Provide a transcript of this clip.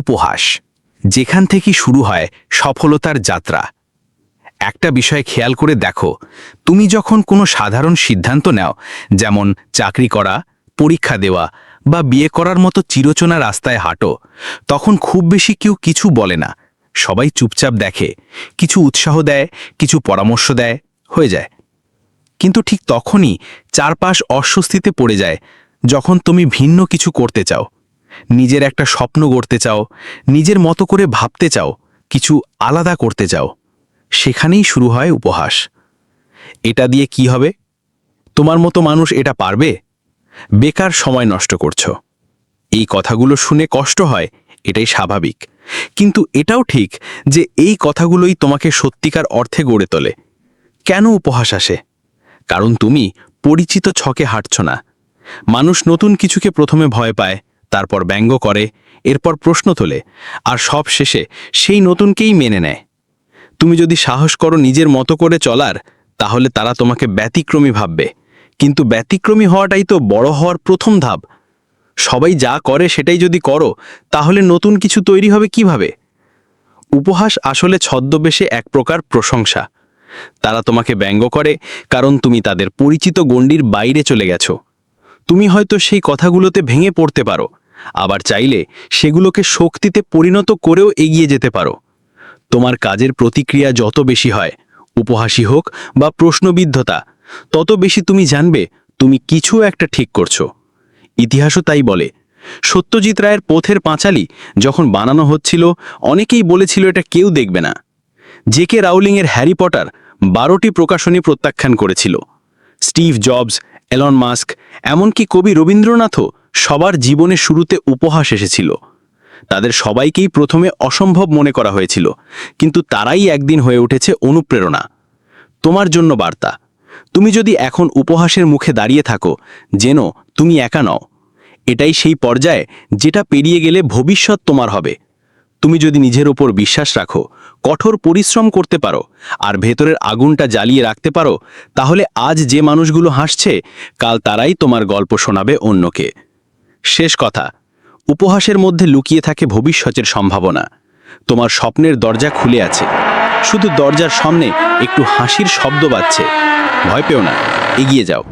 উপহাস, যেখান থেকে শুরু হয় সফলতার যাত্রা। একটা বিষয় খেয়াল করে দেখো, তুমি যখন কোনো সাধারণ সিদ্ধান্ত নাও, যেমন চাকরি করা, পরীক্ষা দেওয়া বা বিয়ে করার মতো চিরচনা রাস্তায় হাঁটো, তখন খুব বেশি কেউ কিছু বলে না। সবাই চুপচাপ দেখে, কিছু উৎসাহ দেয়, কিছু পরামর্শ দেয়, হয়ে যায়। কিন্তু ঠিক তখনই চারপাশ অস্বস্তিতে পড়ে যায়, যখন তুমি ভিন্ন কিছু করতে চাও। নিজের একটা স্বপ্ন গড়তে চাও, নিজের মতো করে ভাবতে চাও, কিছু আলাদা করতে চাও। সেখানেই শুরু হয় উপহাস। এটা দিয়ে কি হবে? তোমার মতো মানুষ এটা পারবে? বেকার সময় নষ্ট করছ। এই কথাগুলো শুনে কষ্ট হয়, এটাই স্বাভাবিক। কিন্তু এটাও ঠিক যে এই কথাগুলোই তোমাকে সত্যিকার অর্থে গড়ে তোলে। কেন উপহাস আসে? কারণ তুমি পরিচিত ছকে হাঁটছ না। মানুষ নতুন কিছুকে প্রথমে ভয় পায় তারপর ব্যঙ্গ করে, এরপর প্রশ্ন তোলে, আর সব শেষে সেই নতুনকেই মেনে নেয়। তুমি যদি সাহস করো নিজের মতো করে চলার, তাহলে তারা তোমাকে ব্যতিক্রমী ভাববে। কিন্তু ব্যতিক্রমী হওয়াটাই তো বড় হওয়ার প্রথম ধাপ। সবাই যা করে সেটাই যদি করো, তাহলে নতুন কিছু তৈরি হবে কীভাবে? উপহাস আসলে ছদ্মবেশে এক প্রকার প্রশংসা। তারা তোমাকে ব্যঙ্গ করে, কারণ তুমি তাদের পরিচিত গণ্ডির বাইরে চলে গেছো। তুমি হয়তো সেই কথাগুলোতে ভেঙে পড়তে পারো, আবার চাইলে সেগুলোকে শক্তিতে পরিণত করেও এগিয়ে যেতে পারো। তোমার কাজের প্রতিক্রিয়া যত বেশি হয়, উপহাসী হোক বা প্রশ্নবিদ্ধতা, তত বেশি তুমি জানবে তুমি কিছু একটা ঠিক করছ। ইতিহাসও তাই বলে। সত্যজিৎ রায়ের পথের পাঁচালী যখন বানানো হচ্ছিল, অনেকেই বলেছিল এটা কেউ দেখবে না। জে কে রাউলিংয়ের হ্যারি পটার বারোটি প্রকাশনী প্রত্যাখ্যান করেছিল। স্টিভ জবস এলন মাস্ক এমনকি কবি রবীন্দ্রনাথও সবার জীবনে শুরুতে উপহাস এসেছিল। তাদের সবাইকেই প্রথমে অসম্ভব মনে করা হয়েছিল, কিন্তু তারাই একদিন হয়ে উঠেছে অনুপ্রেরণা। তোমার জন্য বার্তা, তুমি যদি এখন উপহাসের মুখে দাঁড়িয়ে থাকো, যেন তুমি একা নও, এটাই সেই পর্যায়ে যেটা পেরিয়ে গেলে ভবিষ্যৎ তোমার হবে। তুমি যদি নিজের ওপর বিশ্বাস রাখো কঠোর পরিশ্রম করতে পারো আর ভেতরের আগুনটা জ্বালিয়ে রাখতে পারো, তাহলে আজ যে মানুষগুলো হাসছে, কাল তারাই তোমার গল্প শোনাবে অন্যকে। শেষ কথা, উপহাসের মধ্যে লুকিয়ে থাকে ভবিষ্যতের সম্ভাবনা। তোমার স্বপ্নের দরজা খুলে আছে। শুধু দরজার সামনে একটু হাসির শব্দ বাজছে। ভয় পেও না, এগিয়ে যাও।